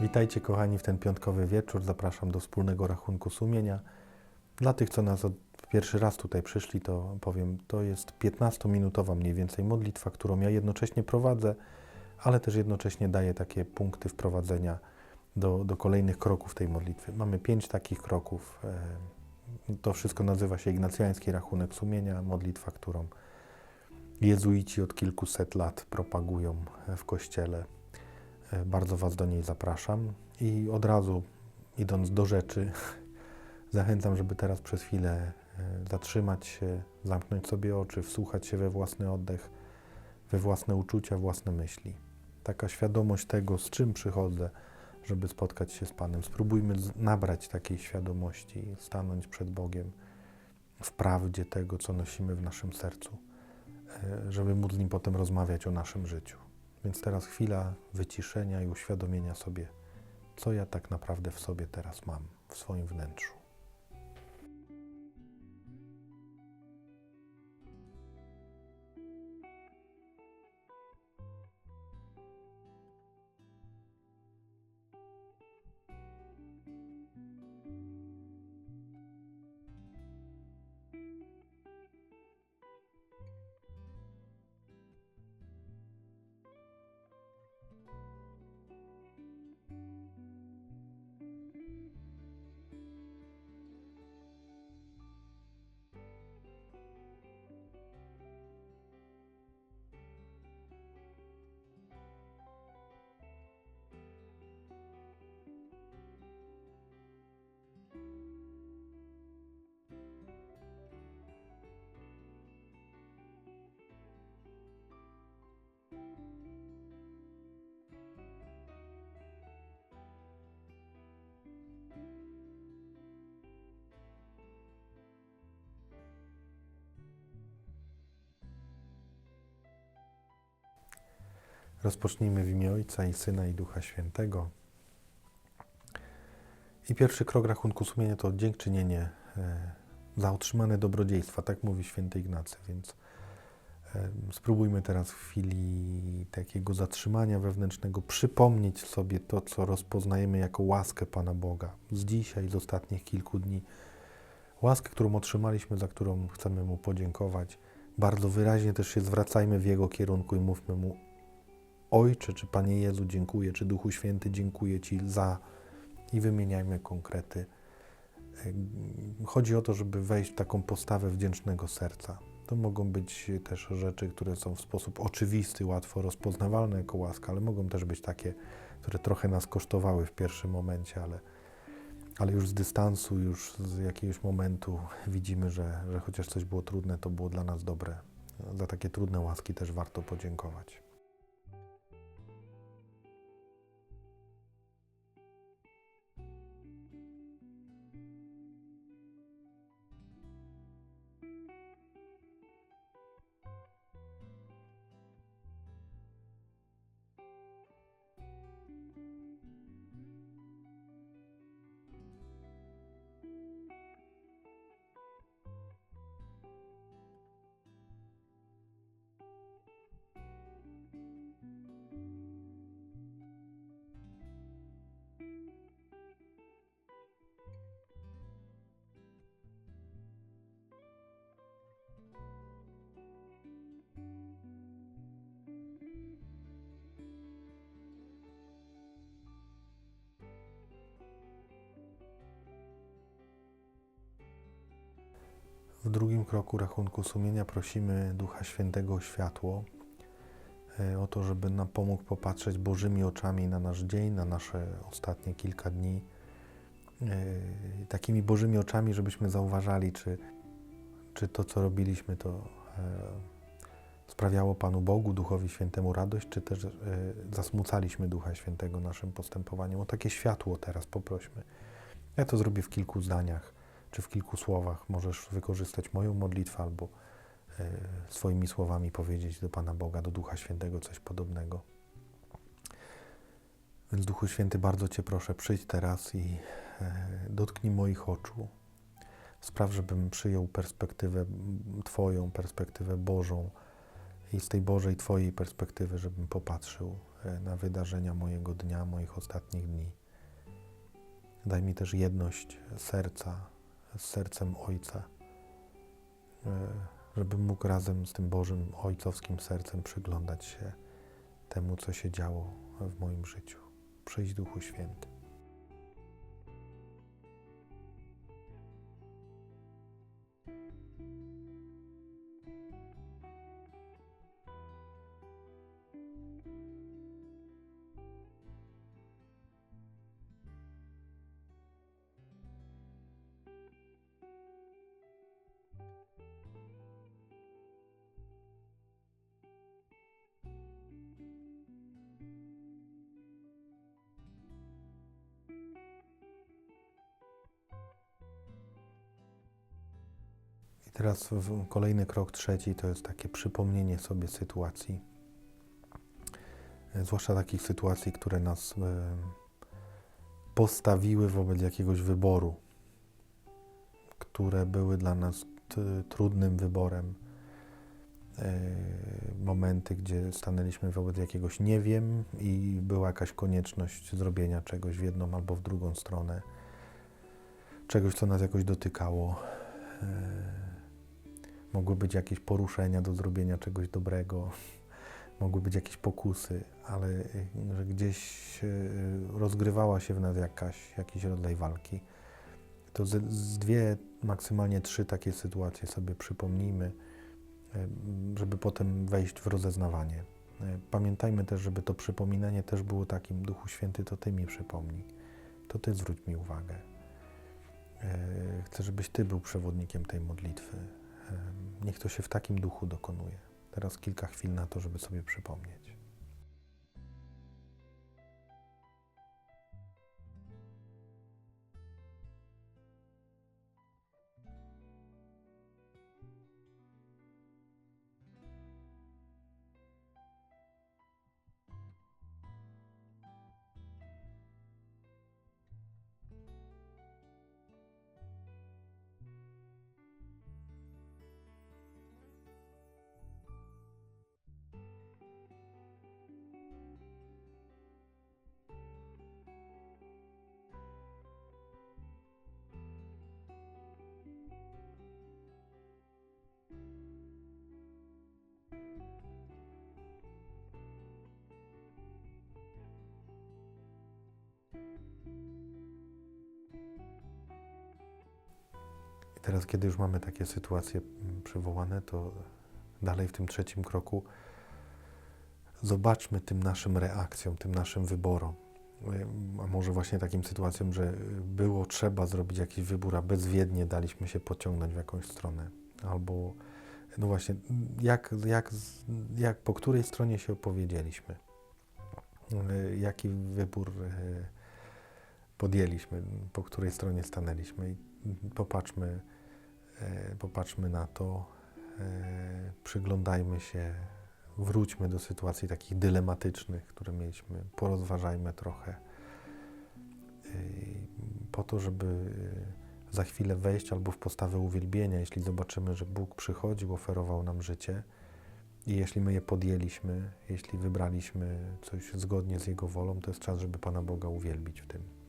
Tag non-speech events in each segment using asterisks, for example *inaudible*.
Witajcie kochani w ten piątkowy wieczór. Zapraszam do wspólnego rachunku sumienia. Dla tych, co nas pierwszy raz tutaj przyszli, to powiem, to jest 15-minutowa mniej więcej modlitwa, którą ja jednocześnie prowadzę, ale też jednocześnie daję takie punkty wprowadzenia do, do kolejnych kroków tej modlitwy. Mamy pięć takich kroków. E, To wszystko nazywa się Ignacjański Rachunek Sumienia, modlitwa, którą jezuici od kilkuset lat propagują w kościele. Bardzo Was do niej zapraszam i od razu idąc do rzeczy, *laughs* zachęcam, żeby teraz przez chwilę e, zatrzymać się, zamknąć sobie oczy, wsłuchać się we własny oddech, we własne uczucia, własne myśli. Taka świadomość tego, z czym przychodzę, żeby spotkać się z Panem. Spróbujmy nabrać takiej świadomości, stanąć przed Bogiem w prawdzie tego, co nosimy w naszym sercu, e, żeby móc z Nim potem rozmawiać o naszym życiu. Więc teraz chwila wyciszenia i uświadomienia sobie, co ja tak naprawdę w sobie teraz mam, w swoim wnętrzu. Rozpocznijmy w imię Ojca i Syna i Ducha Świętego. I pierwszy krok rachunku sumienia to dziękczynienie e, za otrzymane dobrodziejstwa, tak mówi święty Ignacy, więc spróbujmy teraz w chwili takiego zatrzymania wewnętrznego przypomnieć sobie to, co rozpoznajemy jako łaskę Pana Boga z dzisiaj, z ostatnich kilku dni. Łaskę, którą otrzymaliśmy, za którą chcemy Mu podziękować. Bardzo wyraźnie też się zwracajmy w Jego kierunku i mówmy Mu Ojcze, czy Panie Jezu, dziękuję, czy Duchu Święty, dziękuję Ci za i wymieniajmy konkrety. Chodzi o to, żeby wejść w taką postawę wdzięcznego serca. To mogą być też rzeczy, które są w sposób oczywisty, łatwo rozpoznawalne jako łaska, ale mogą też być takie, które trochę nas kosztowały w pierwszym momencie, ale, ale już z dystansu, już z jakiegoś momentu widzimy, że, że chociaż coś było trudne, to było dla nas dobre. Za takie trudne łaski też warto podziękować. W drugim kroku rachunku sumienia prosimy Ducha Świętego o światło, e, o to, żeby nam pomógł popatrzeć Bożymi oczami na nasz dzień, na nasze ostatnie kilka dni. E, Takimi Bożymi oczami, żebyśmy zauważali, czy, czy to, co robiliśmy, to e, sprawiało Panu Bogu, Duchowi Świętemu radość, czy też zasmucaliśmy Ducha Świętego naszym postępowaniem. O takie światło teraz poprośmy. Ja to zrobię w kilku zdaniach czy w kilku słowach możesz wykorzystać moją modlitwę albo e, swoimi słowami powiedzieć do Pana Boga, do Ducha Świętego coś podobnego. Więc Duchu Święty, bardzo Cię proszę, przyjdź teraz i e, dotknij moich oczu. Spraw, żebym przyjął perspektywę Twoją, perspektywę Bożą i z tej Bożej Twojej perspektywy, żebym popatrzył e, na wydarzenia mojego dnia, moich ostatnich dni. Daj mi też jedność serca z sercem Ojca, e, żebym mógł razem z tym Bożym Ojcowskim sercem przyglądać się temu, co się działo w moim życiu. Przyjdź Duchu Święty. Teraz kolejny krok trzeci to jest takie przypomnienie sobie sytuacji, E, zwłaszcza takich sytuacji, które nas e, postawiły wobec jakiegoś wyboru, które były dla nas trudnym wyborem. E, Momenty, gdzie stanęliśmy wobec jakiegoś nie wiem i była jakaś konieczność zrobienia czegoś w jedną albo w drugą stronę, czegoś, co nas jakoś dotykało. Mogły być jakieś poruszenia do zrobienia czegoś dobrego, mogły być jakieś pokusy, ale y, że gdzieś y, rozgrywała się w nas jakaś, jakiś rodzaj walki. To z, z dwie, maksymalnie trzy takie sytuacje sobie przypomnijmy, y, żeby potem wejść w rozeznawanie. Pamiętajmy też, żeby to przypominanie też było takim, Duchu Święty, to Ty mi przypomnij, to Ty zwróć mi uwagę. Chcę, żebyś Ty był przewodnikiem tej modlitwy. Niech to się w takim duchu dokonuje. Teraz kilka chwil na to, żeby sobie przypomnieć. I teraz, kiedy już mamy takie sytuacje mm, przywołane, to dalej w tym trzecim kroku zobaczmy tym naszym reakcjom, tym naszym wyborom. Y, A może właśnie takim sytuacjom, że było trzeba zrobić jakiś wybór, a bezwiednie daliśmy się pociągnąć w jakąś stronę. Albo, no właśnie, jak, jak, jak po której stronie się opowiedzieliśmy. Y, Jaki wybór y, podjęliśmy, po której stronie stanęliśmy. I popatrzmy, e, popatrzmy na to, e, przyglądajmy się, wróćmy do sytuacji takich dylematycznych, które mieliśmy, porozważajmy trochę, e, po to, żeby za chwilę wejść albo w postawę uwielbienia, jeśli zobaczymy, że Bóg przychodził, oferował nam życie i jeśli my je podjęliśmy, jeśli wybraliśmy coś zgodnie z Jego wolą, to jest czas, żeby Pana Boga uwielbić w tym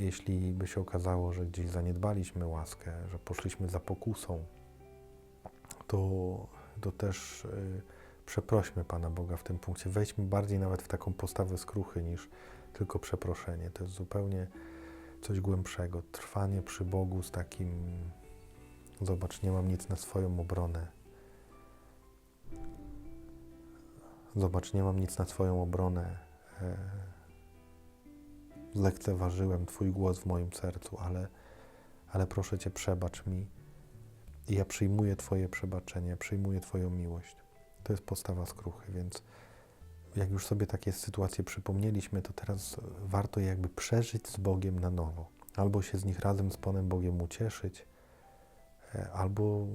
jeśli by się okazało, że gdzieś zaniedbaliśmy łaskę, że poszliśmy za pokusą, to, to też y, przeprośmy Pana Boga w tym punkcie. Wejdźmy bardziej nawet w taką postawę skruchy niż tylko przeproszenie. To jest zupełnie coś głębszego. Trwanie przy Bogu z takim, zobacz, nie mam nic na swoją obronę. Zobacz, nie mam nic na swoją obronę. Zlekceważyłem Twój głos w moim sercu, ale, ale proszę Cię, przebacz mi i ja przyjmuję Twoje przebaczenie, przyjmuję Twoją miłość. To jest postawa skruchy, więc jak już sobie takie sytuacje przypomnieliśmy, to teraz warto je jakby przeżyć z Bogiem na nowo. Albo się z nich razem z Panem Bogiem ucieszyć, e, albo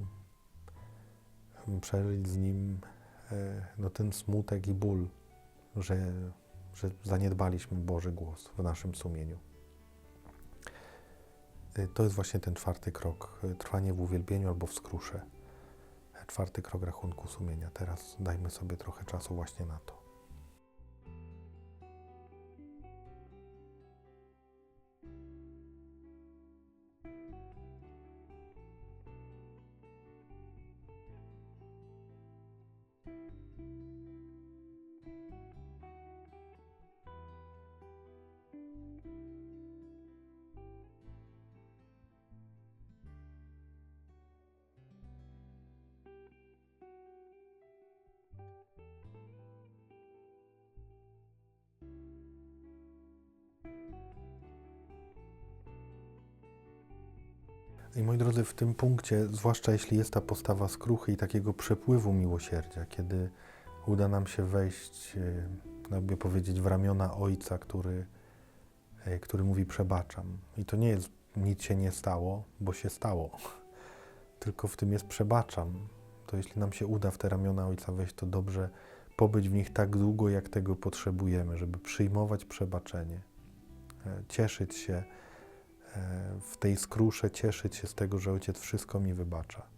przeżyć z Nim e, no, ten smutek i ból, że że zaniedbaliśmy Boży głos w naszym sumieniu. Y, To jest właśnie ten czwarty krok, y, trwanie w uwielbieniu albo w skrusze. czwarty krok rachunku sumienia. Teraz dajmy sobie trochę czasu właśnie na to. I moi drodzy, w tym punkcie, zwłaszcza jeśli jest ta postawa skruchy i takiego przepływu miłosierdzia, kiedy uda nam się wejść, e, jakby powiedzieć, w ramiona Ojca, który, e, który mówi przebaczam. I to nie jest nic się nie stało, bo się stało, *laughs* tylko w tym jest przebaczam. To jeśli nam się uda w te ramiona Ojca wejść, to dobrze pobyć w nich tak długo, jak tego potrzebujemy, żeby przyjmować przebaczenie, e, cieszyć się w tej skrusze, cieszyć się z tego, że Ojciec wszystko mi wybacza.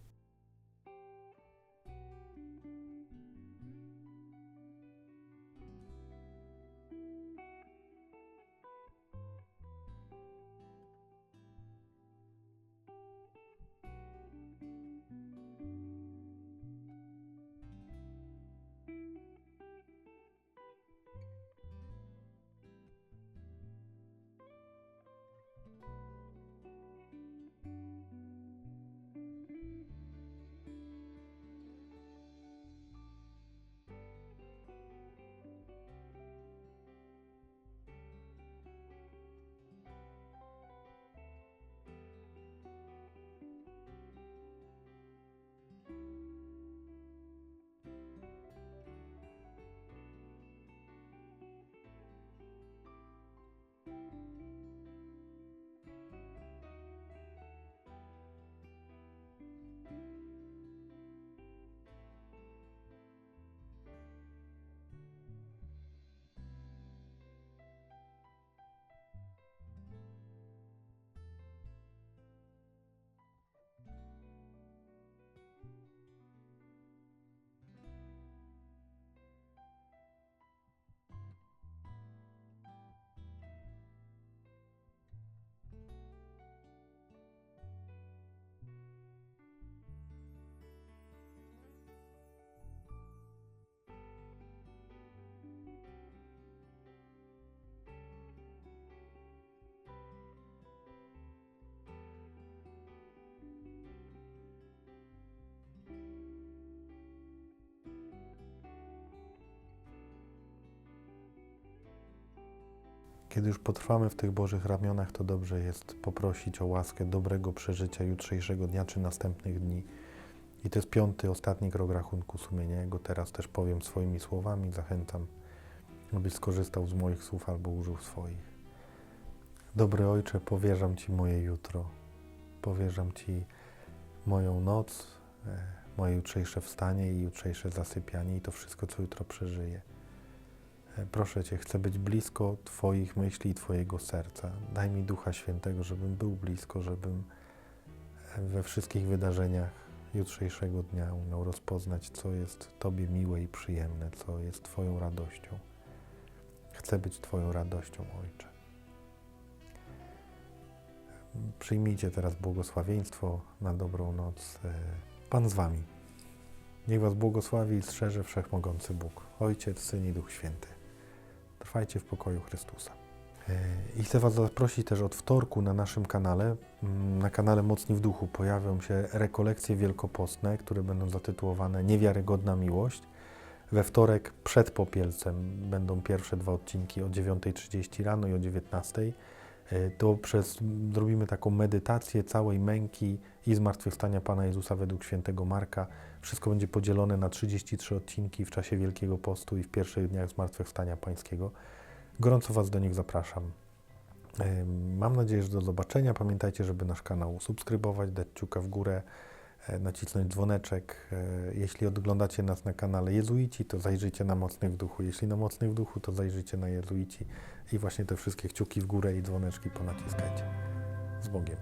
Kiedy już potrwamy w tych Bożych ramionach, to dobrze jest poprosić o łaskę dobrego przeżycia jutrzejszego dnia czy następnych dni. I to jest piąty, ostatni krok rachunku sumienia. Go teraz też powiem swoimi słowami. Zachęcam, abyś skorzystał z moich słów albo użył swoich. Dobry Ojcze, powierzam Ci moje jutro. Powierzam Ci moją noc, e, moje jutrzejsze wstanie i jutrzejsze zasypianie i to wszystko, co jutro przeżyję. Proszę Cię, chcę być blisko Twoich myśli i Twojego serca. Daj mi Ducha Świętego, żebym był blisko, żebym e, we wszystkich wydarzeniach jutrzejszego dnia umiał rozpoznać, co jest Tobie miłe i przyjemne, co jest Twoją radością. Chcę być Twoją radością, Ojcze. Przyjmijcie teraz błogosławieństwo na dobrą noc. E, Pan z Wami. Niech Was błogosławi i strzeże Wszechmogący Bóg, Ojciec, Syn i Duch Święty. Trwajcie w pokoju Chrystusa. E, I chcę Was zaprosić też od wtorku na naszym kanale, mm, na kanale Mocni w Duchu, pojawią się rekolekcje wielkopostne, które będą zatytułowane Niewiarygodna Miłość. We wtorek przed Popielcem będą pierwsze dwa odcinki o 9.30 rano i o 19.00. E, To przez, zrobimy taką medytację całej męki i zmartwychwstania Pana Jezusa według świętego Marka. Wszystko będzie podzielone na 33 odcinki w czasie Wielkiego Postu i w pierwszych dniach zmartwychwstania Pańskiego. Gorąco Was do nich zapraszam. Ym, Mam nadzieję, że do zobaczenia. Pamiętajcie, żeby nasz kanał subskrybować, dać kciuka w górę, e, nacisnąć dzwoneczek. E, Jeśli oglądacie nas na kanale Jezuici, to zajrzyjcie na Mocnych w Duchu. Jeśli na Mocnych w Duchu, to zajrzyjcie na Jezuici i właśnie te wszystkie kciuki w górę i dzwoneczki ponaciskajcie. Z Bogiem.